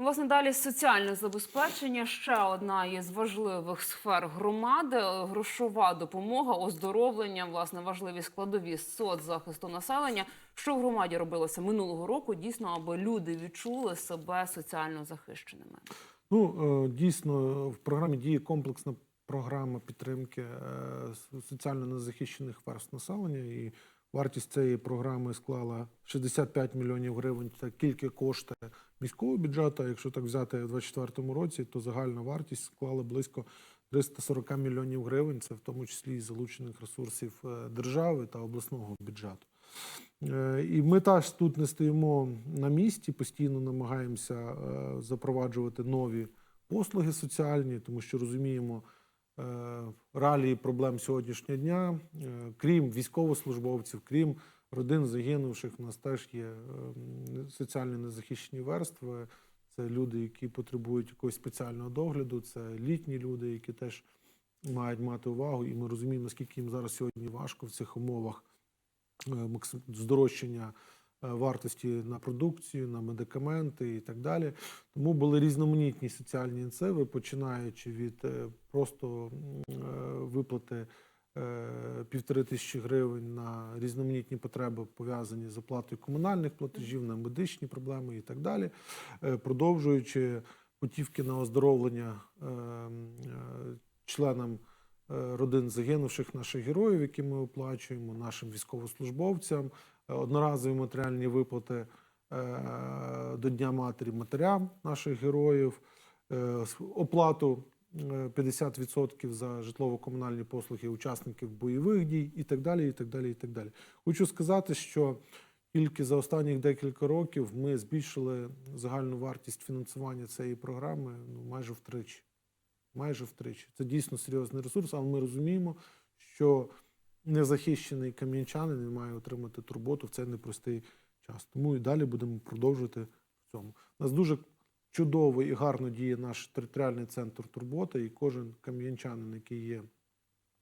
Власне, далі соціальне забезпечення ще одна із важливих сфер громади. Е, Грошова допомога, оздоровлення, власне, важливі складові соцзахисту населення. Що в громаді робилося минулого року, дійсно, аби люди відчули себе соціально захищеними. Ну, е, дійсно, в програмі діє комплексна програма підтримки е, соціально незахищених верств населення. І вартість цієї програми склала 65 мільйонів гривень. Це тільки кошти міського бюджету. Якщо так взяти в 2024 році, то загальна вартість склала близько 340 мільйонів гривень. Це в тому числі і залучених ресурсів е, держави та обласного бюджету. Е, І ми теж тут не стоїмо на місці, постійно намагаємося е, запроваджувати нові послуги соціальні, тому що розуміємо е, реалії проблем сьогоднішнього дня. Е, Крім військовослужбовців, крім родин загинувших, в нас теж є е, соціально незахищені верстви. Це люди, які потребують якогось спеціального догляду, це літні люди, які теж мають мати увагу, і ми розуміємо, наскільки їм зараз сьогодні важко в цих умовах здорожчання вартості на продукцію, на медикаменти і так далі. Тому були різноманітні соціальні ініціативи, починаючи від е, просто е, виплати е, півтори тисячі гривень на різноманітні потреби, пов'язані з оплатою комунальних платежів, на медичні проблеми і так далі, е, продовжуючи путівки на оздоровлення е, е, членам е, родин загинувших наших героїв, які ми оплачуємо, нашим військовослужбовцям, е, одноразові матеріальні виплати е, до Дня матері матерям наших героїв, е, оплату е, 50% за житлово-комунальні послуги учасників бойових дій і так далі. І так далі, і так далі. Хочу сказати, що тільки за останніх декілька років ми збільшили загальну вартість фінансування цієї програми ну, майже втричі майже втричі. Це дійсно серйозний ресурс, але ми розуміємо, що незахищений кам'янчанин має отримати турботу в цей непростий час. Тому і далі будемо продовжувати в цьому. У нас дуже чудово і гарно діє наш територіальний центр турботи, і кожен кам'янчанин, який є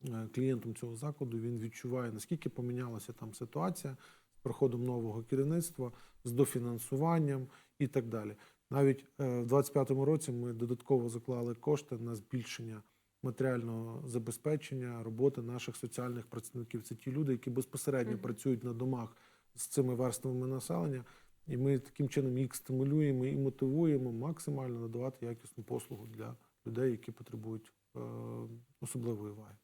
е, клієнтом цього закладу, він відчуває, наскільки помінялася там ситуація з приходом нового керівництва, з дофінансуванням і так далі. Навіть е, в 2025 році ми додатково заклали кошти на збільшення матеріального забезпечення роботи наших соціальних працівників. Це ті люди, які безпосередньо Мгм. працюють на домах з цими верствами населення, і ми таким чином їх стимулюємо і мотивуємо максимально надавати якісну послугу для людей, які потребують е, особливої уваги.